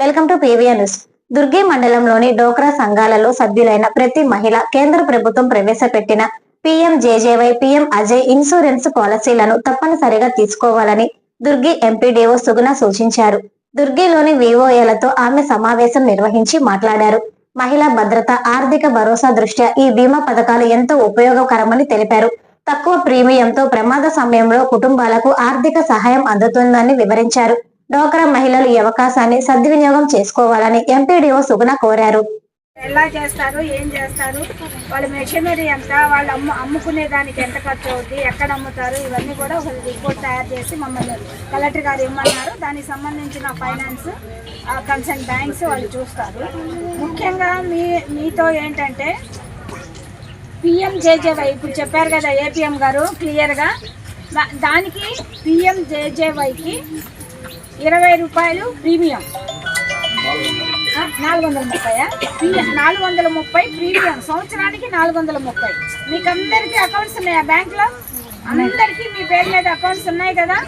Welcome to PVR news. Durgi మండలంలోని డోక్రా సంఘాలలో సభ్యులైన ప్రతి మహిళ కేంద్ర ప్రభుత్వం ప్రవేశపెట్టిన పీఎం జేజేవై పీఎం అజయ్ ఇన్సూరెన్స్ పాలసీలను తప్పనిసరిగా తీసుకోవాలని దుర్గి ఎంపీడీఓ సుగుణ సూచించారు. దుర్గిలోని వివోఏలతో ఆమె సమావేశం నిర్వహించి మాట్లాడారు. మహిళా భద్రత ఆర్థిక భరోసా దృష్ట్యా ఈ బీమా పథకాలు ఎంతో ఉపయోగకరమని తెలిపారు. తక్కువ ప్రీమియంతో ప్రమాద సమయంలో కుటుంబాలకు ఆర్థిక సహాయం అందుతుందని వివరించారు. డోక్రా మహిళలు ఈ అవకాశాన్ని సద్వినియోగం చేసుకోవాలని ఎంపీడీఓ సుగుణ కోరారు. ఎలా చేస్తారు ఏం చేస్తారు? వాళ్ళ మెషినరీ ఎంత వాళ్ళు అమ్ము అమ్ముకునే దానికి ఎంత ఖర్చు అవుతుంది ఎక్కడ అమ్ముతారు ఇవన్నీ కూడా ఒక రిపోర్ట్ తయారు చేసి మమ్మల్ని కలెక్టర్ గారు ఇమ్మన్నారు. దానికి సంబంధించిన ఫైనాన్స్ కన్సర్న్ బ్యాంక్స్ వాళ్ళు చూస్తారు. ముఖ్యంగా మీ మీతో ఏంటంటే పిఎంజేజేవై ఇప్పుడు చెప్పారు కదా ఏపీఎం గారు క్లియర్గా దా- దానికి పిఎంజేజేవైకి ఇరవై రూపాయలు ప్రీమియం. నాలుగు వందల ముప్పై నాలుగు వందల ముప్పై ప్రీమియం. సంవత్సరానికి నాలుగు వందల ముప్పై. మీకు అందరికీ అకౌంట్స్ ఉన్నాయా బ్యాంక్లో? అందరికీ మీ పేరు మీద అకౌంట్స్ ఉన్నాయి కదా?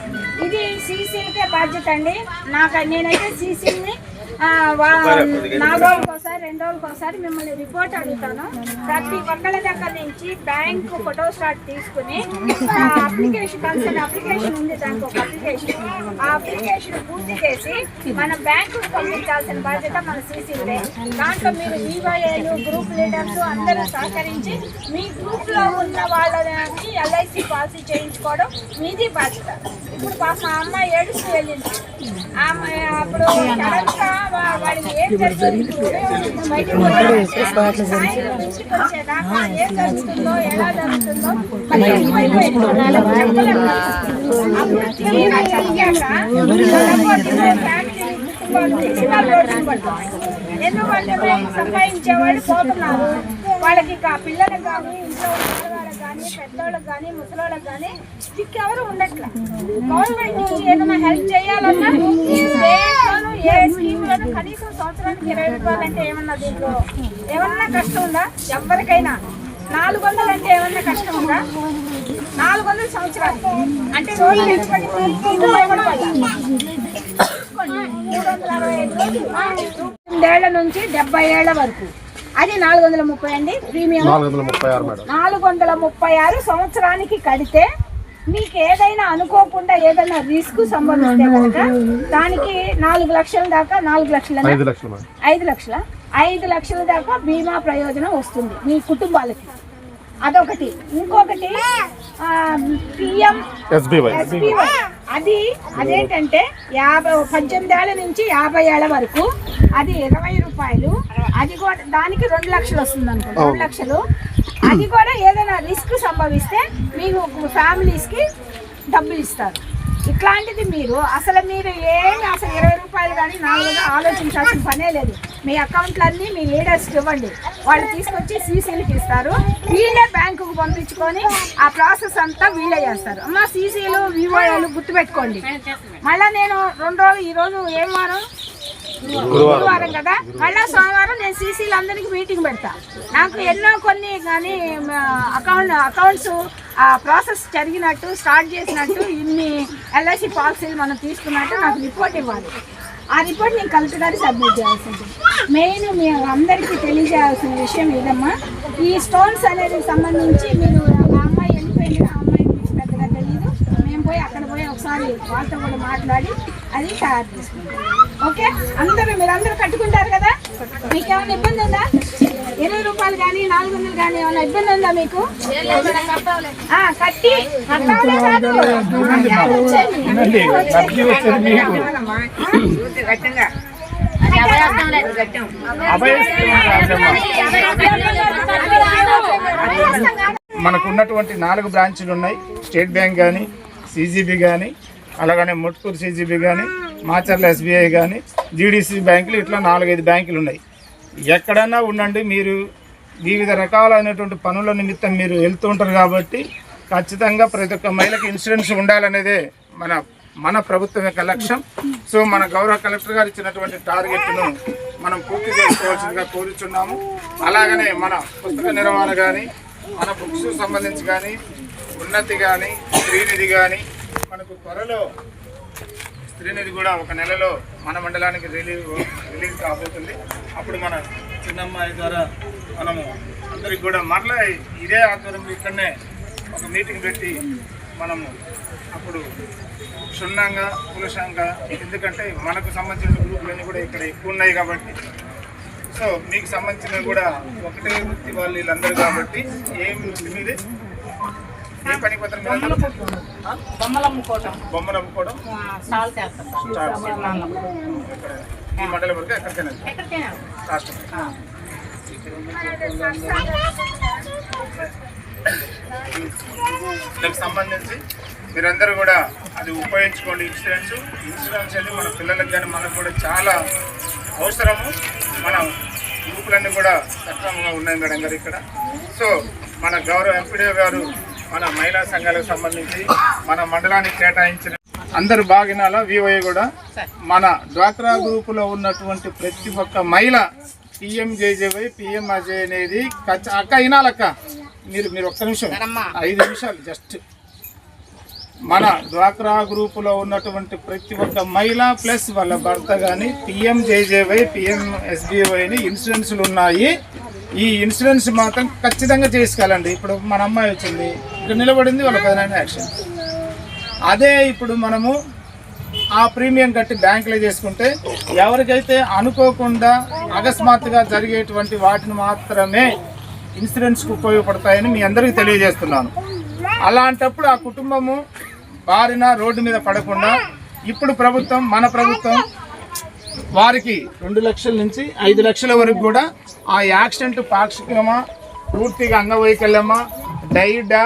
ఇది సీసీలకే బాధ్యత అండి. నాకు నేనైతే సీసీని నాలుగు రోజులకు ఒకసారి రెండు రోజులకు ఒకసారి మిమ్మల్ని రిపోర్ట్ అడుగుతాను. ప్రతి ఒక్కళ్ళ దగ్గర నుంచి బ్యాంక్ ఫోటో స్టాట్ తీసుకుని అప్లికేషన్ కన్సర్న్ అప్లికేషన్ ఉంది దానికి ఒక అప్లికేషన్. ఆ అప్లికేషన్ పూర్తి చేసి మన బ్యాంకు పంపించాల్సిన బాధ్యత మన సీసీలే దాంట్లో మీరు ఈవైఏలు గ్రూప్ లీడర్స్ అందరూ సహకరించి మీ గ్రూప్లో ఉన్న వాళ్ళకి ఎల్ఐసి పాలసీ చేయించుకోవడం మీది బాధ్యత. ఇప్పుడు పాప మా అమ్మాయి ఏడుస్తూ వెళ్ళింది. ఆమె అప్పుడు సడన్గా జరిగింది పడ్డారు. ఎందుకంటే సంపాదించేవాళ్ళు పోతున్నారు. వాళ్ళకి ఇక పిల్లలకు కానీ ఇంట్లో ఉన్న వాళ్ళకి కానీ పెద్దోళ్ళకి కానీ ముసలోళ్ళకి కానీ దిక్కు ఎవరు ఉండట్ల. గవర్నమెంట్ నుంచి ఏదైనా హెల్ప్ చేయాలన్నా దేంట్లోనూ ఏ స్కీమ్ లోనూ కనీసం సంవత్సరానికి ఇరవై రూపాయలు అంటే ఏమన్నా దీంట్లో ఏమన్నా కష్టం ఉందా? ఎవరికైనా. నాలుగు వందలు అంటే ఏమన్నా కష్టం ఉందా? నాలుగు వందల సంవత్సరాలు అంటే రోజు పడాలి. మూడు వందల అరవై ఐదు. రోజులు. ఎనిమిదేళ్ళ నుంచి డెబ్బై ఏళ్ళ వరకు. అది నాలుగు వందల ముప్పై అండి ప్రీమియం. నాలుగు వందల ముప్పై ఆరు సంవత్సరానికి కడితే మీకు ఏదైనా అనుకోకుండా ఏదైనా రిస్క్ సంభవిస్తే కనుక దానికి నాలుగు లక్షల దాకా నాలుగు లక్షల ఐదు లక్షలు? ఐదు లక్షల దాకా బీమా ప్రయోజనం వస్తుంది మీ కుటుంబాలకి. అదొకటి. ఇంకొకటి పిఎం. అది అదేంటంటే యాభై పద్దెనిమిది ఏళ్ళ నుంచి యాభై ఏళ్ళ వరకు అది ఇరవై రూపాయలు అది కూడా దానికి రెండు లక్షలు వస్తుంది అనుకో రెండు లక్షలు. అది కూడా ఏదైనా రిస్క్ సంభవిస్తే మీకు ఫ్యామిలీస్కి డబ్బులు ఇస్తారు. ఇట్లాంటిది మీరు అసలు మీరు ఏమి అసలు ఇరవై రూపాయలు కానీ నాలుగుగా ఆలోచించాల్సిన పనే లేదు. మీ అకౌంట్లన్నీ మీ లీడర్స్కి ఇవ్వండి. వాళ్ళు తీసుకొచ్చి సీసీలకి ఇస్తారు. వీళ్ళే బ్యాంకుకు పంపించుకొని ఆ ప్రాసెస్ అంతా వీళ్ళే చేస్తారు. అమ్మ సీసీలు వివోఏలు గుర్తుపెట్టుకోండి. మళ్ళీ నేను రెండు రోజులు ఈ రోజు ఏం వారం? గురువారం కదా? మళ్ళా సోమవారం నేను సీసీలు అందరికి మీటింగ్ పెడతా. నాకు ఎన్నో కొన్ని కానీ అకౌంట్ అకౌంట్స్ ఆ ప్రాసెస్ జరిగినట్టు స్టార్ట్ చేసినట్టు ఇన్ని ఎల్ఐసి పాలసీలు మనం తీసుకున్నట్టు నాకు రిపోర్ట్ ఇవ్వాలి. ఆ రిపోర్ట్ నేను కలెక్టర్ గారికి సబ్మిట్ చేయాల్సి ఉంటుంది మెయిన్ మీ అందరికీ తెలియజేయాల్సిన విషయం ఇదమ్మా ఈ స్టోన్స్ అనేది సంబంధించి మీరు ఆ అమ్మాయి వెళ్ళిపోయింది ఆ అమ్మాయి పెద్దగా తెలియదు మేము పోయి అక్కడ పోయి ఒకసారి వాళ్ళతో కూడా మాట్లాడి అది తయారు చేసుకుంటాం ఓకే అందరూ మీరు అందరూ కట్టుకుంటారు కదా? మీకు ఏమైనా ఇబ్బంది ఉందా? ఇరవై రూపాయలు కానీ నాలుగు వందలు కానీ ఏమైనా ఇబ్బంది ఉందా మీకు? కట్టి. మనకున్నటువంటి నాలుగు బ్రాంచ్లు ఉన్నాయి. స్టేట్ బ్యాంక్ కానీ సిజిబి కానీ అలాగనే ముట్కూరు సిజిబి కానీ మాచర్ల ఎస్బీఐ కానీ జీడీసీ బ్యాంకులు ఇట్లా నాలుగైదు బ్యాంకులు ఉన్నాయి. ఎక్కడైనా ఉండండి మీరు వివిధ రకాలైనటువంటి పనుల నిమిత్తం మీరు వెళ్తూ ఉంటారు కాబట్టి ఖచ్చితంగా ప్రతి ఒక్క మహిళకి ఇన్సూరెన్స్ ఉండాలనేదే మన మన ప్రభుత్వం యొక్క లక్ష్యం. సో మన గౌరవ కలెక్టర్ గారు ఇచ్చినటువంటి టార్గెట్ను మనం పూర్తి చేసుకోవాల్సిందిగా కోరుచున్నాము. అలాగనే మన పుస్తక నిర్వహణ కానీ మన బుక్స్ సంబంధించి కానీ ఉన్నతి కానీ శ్రీనిధి కానీ మనకు త్వరలో స్త్రీనిధి కూడా ఒక నెలలో మన మండలానికి రిలీవ్ రిలీజ్ కాబోతుంది. అప్పుడు మన చిన్నమ్మాయి ద్వారా మనము అందరికి కూడా మరలా ఇదే ఆధ్వర్యంలో ఇక్కడనే ఒక మీటింగ్ పెట్టి మనము అప్పుడు క్షుణ్ణంగా పులుషంగా ఎందుకంటే మనకు సంబంధించిన గ్రూపులన్నీ కూడా ఇక్కడ ఎక్కువ ఉన్నాయి కాబట్టి. సో మీకు సంబంధించినవి కూడా ఒకటే వృత్తి వాళ్ళు వీళ్ళందరూ కాబట్టి ఏం వృత్తి ఏ పని పోతారు మీరందరూ బొమ్మలు అమ్ముకోవటం బొమ్మలు అమ్ముకోవడం చేస్తాం ఈ మండలం వరకు ఎక్కడికైనా ఎక్కడికైనా. రాష్ట్రం. దీనికి సంబంధించి మీరందరూ కూడా అది ఉపయోగించుకోండి. ఇన్సూరెన్స్. ఇన్సూరెన్స్ అనేది మన పిల్లలకు కానీ మనకు కూడా చాలా అవసరము. మన గ్రూపులన్నీ కూడా సక్రమంగా ఉన్నాయి మేడం గారు ఇక్కడ. సో మన గౌరవ ఎంపీడీ గారు మన మహిళా సంఘాలకు సంబంధించి మన మండలానికి కేటాయించిన అందరు బాగినాల వివై కూడా మన డ్వాక్రా గ్రూపులో ఉన్నటువంటి ప్రతి ఒక్క మహిళ పిఎంజేజేవై పిఎం అజయ్ అనేది అక్క వినాలక్క మీరు మీరు ఒక్క నిమిషం. ఐదు నిమిషాలు జస్ట్. మన డ్వాక్రా గ్రూపులో ఉన్నటువంటి ప్రతి ఒక్క మహిళ ప్లస్ వాళ్ళ భర్త కానీ పిఎం జేజేవై పిఎం ఎస్బీవైని ఇన్సూరెన్స్లు ఉన్నాయి. ఈ ఇన్సూరెన్స్ మాత్రం ఖచ్చితంగా చేసుకోవాలండి. ఇప్పుడు మన అమ్మాయి వచ్చింది. ఇక్కడ నిలబడింది వాళ్ళ పదిహేను యాక్షన్. అదే ఇప్పుడు మనము ఆ ప్రీమియం కట్టి బ్యాంకులో చేసుకుంటే ఎవరికైతే అనుకోకుండా అకస్మాత్తుగా జరిగేటువంటి వాటిని మాత్రమే ఇన్సూరెన్స్కి ఉపయోగపడతాయని మీ అందరికీ తెలియజేస్తున్నాను. అలాంటప్పుడు ఆ కుటుంబము బారిన రోడ్డు మీద పడకుండా ఇప్పుడు ప్రభుత్వం మన ప్రభుత్వం వారికి రెండు లక్షల నుంచి ఐదు లక్షల వరకు కూడా ఆ యాక్సిడెంట్ పాక్షికమా పూర్తిగా అంగవైకల్యమా డైడా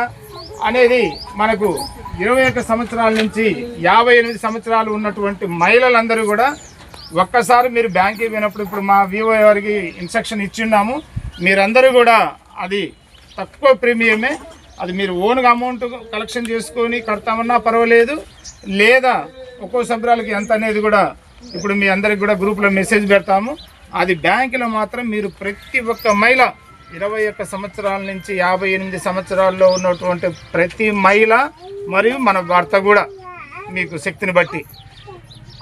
అనేది మనకు ఇరవై ఒక్క సంవత్సరాల నుంచి యాభై ఎనిమిది సంవత్సరాలు ఉన్నటువంటి మహిళలందరూ కూడా ఒక్కసారి మీరు బ్యాంక్కి పోయినప్పుడు ఇప్పుడు మా వివో వారికి ఇన్స్ట్రక్షన్ ఇచ్చిండాము మీరందరూ కూడా అది తక్కువ ప్రీమియమే అది మీరు ఓన్గా అమౌంట్ కలెక్షన్ చేసుకొని కడతామన్నా పర్వాలేదు. లేదా ఒక్కో సభ్యురాలకి ఎంత అనేది కూడా ఇప్పుడు మీ అందరికి కూడా గ్రూప్లో మెసేజ్ పెడతాము. అది బ్యాంకులో మాత్రం మీరు ప్రతి ఒక్క మహిళ ఇరవై ఒక్క సంవత్సరాల నుంచి యాభై ఎనిమిది సంవత్సరాల్లో ఉన్నటువంటి ప్రతి మహిళ మరియు మన భర్త కూడా మీకు శక్తిని బట్టి.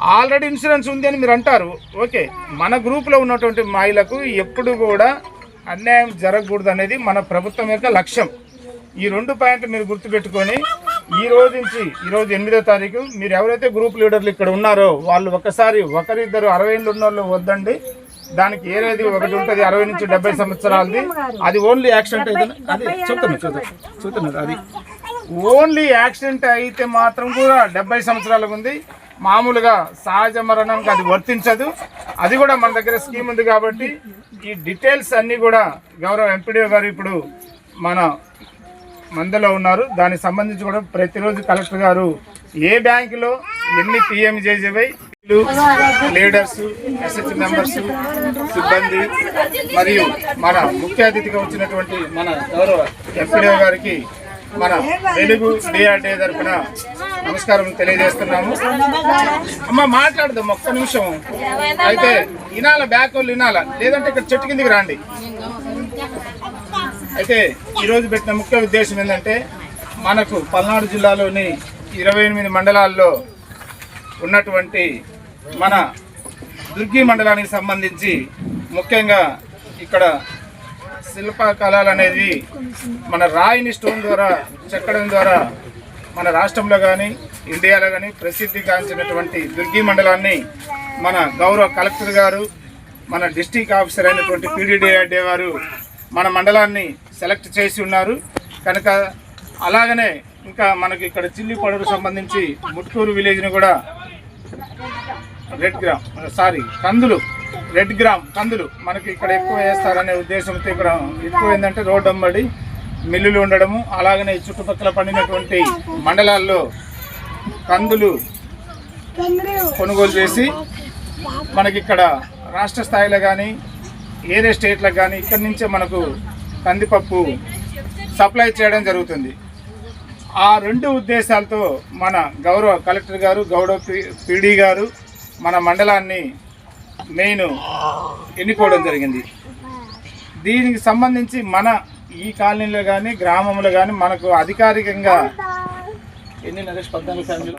ఆల్రెడీ ఇన్సూరెన్స్ ఉంది అని మీరు అంటారు. ఓకే. మన గ్రూప్లో ఉన్నటువంటి మహిళకు ఎప్పుడు కూడా అన్యాయం జరగకూడదు అనేది మన ప్రభుత్వం యొక్క లక్ష్యం. ఈ రెండు పాయింట్లు మీరు గుర్తుపెట్టుకొని ఈ రోజు నుంచి ఈ రోజు ఎనిమిదో తారీఖు మీరు ఎవరైతే గ్రూప్ లీడర్లు ఇక్కడ ఉన్నారో వాళ్ళు ఒకసారి ఒకరిద్దరు అరవై ఏళ్ళు ఉన్న వాళ్ళు వద్దండి. దానికి ఏరేది ఒకటి ఉంటుంది? అరవై నుంచి డెబ్బై సంవత్సరాలది. అది ఓన్లీ యాక్సిడెంట్ అయితే అది చెప్తున్నా చూద్దాం చూస్తున్నారు అది. ఓన్లీ యాక్సిడెంట్ అయితే మాత్రం కూడా డెబ్బై సంవత్సరాలకు ఉంది. మామూలుగా సహజ మరణంకి అది వర్తించదు. అది కూడా మన దగ్గర స్కీమ్ ఉంది కాబట్టి ఈ డీటెయిల్స్ అన్నీ కూడా గౌరవ ఎంపీడీఓ గారు ఇప్పుడు మన మందలో ఉన్నారు. దానికి సంబంధించి కూడా ప్రతిరోజు కలెక్టర్ గారు ఏ బ్యాంకులో ఎన్ని పిఎంజేజేవై లీడర్స్ ఎస్ఎస్ మెంబర్స్ సిబ్బంది మరియు మన ముఖ్య అతిథిగా వచ్చినటువంటి మన గౌరవ ఎంపీడీఓ గారికి మన వెలుగు డిఆర్డే తరఫున నమస్కారం తెలియజేస్తున్నాము. అమ్మ మాట్లాడదాం ఒక్క నిమిషం. అయితే వినాల బ్యాక్ వాళ్ళు వినాల లేదంటే ఇక్కడ చెట్టు కిందికి రాండి. అయితే ఈరోజు పెట్టిన ముఖ్య ఉద్దేశం ఏంటంటే మనకు పల్నాడు జిల్లాలోని ఇరవై ఎనిమిది మండలాల్లో ఉన్నటువంటి మన దుర్గి మండలానికి సంబంధించి ముఖ్యంగా ఇక్కడ శిల్పకళలు అనేది మన రాయిని స్టోన్ ద్వారా చెక్కడం ద్వారా మన రాష్ట్రంలో కానీ ఇండియాలో కానీ ప్రసిద్ధి గాంచినటువంటి దుర్గి మండలాన్ని మన గౌరవ కలెక్టర్ గారు మన డిస్టిక్ ఆఫీసర్ అయినటువంటి పీడీడీఆర్డే వారు మన మండలాన్ని సెలెక్ట్ చేసి ఉన్నారు. కనుక అలాగనే ఇంకా మనకి ఇక్కడ చిల్లిపడకు సంబంధించి ముట్టూరు విలేజ్ని కూడా రెడ్ గ్రామ్ సారీ కందులు రెడ్ గ్రామ్ కందులు మనకి ఇక్కడ ఎక్కువ వేస్తారనే ఉద్దేశంతో ఇక్కడ ఎక్కువ ఏంటంటే రోడ్డు అమ్మడి మిల్లులు ఉండడము అలాగనే ఈ చుట్టుపక్కల పండినటువంటి మండలాల్లో కందులు కొనుగోలు చేసి మనకి ఇక్కడ రాష్ట్ర స్థాయిలో కానీ ఏరే స్టేట్లకు కానీ ఇక్కడి నుంచే మనకు కందిపప్పు సప్లై చేయడం జరుగుతుంది. ఆ రెండు ఉద్దేశాలతో మన గౌరవ కలెక్టర్ గారు గౌరవ పీడీ గారు మన మండలాన్ని మెయిన్ ఎన్నుకోవడం జరిగింది. దీనికి సంబంధించి మన ఈ కాలనీలో కానీ గ్రామంలో కానీ మనకు అధికారికంగా ఎన్ని నరేష్ పద్నాలుగు ఫ్యామిలీలు?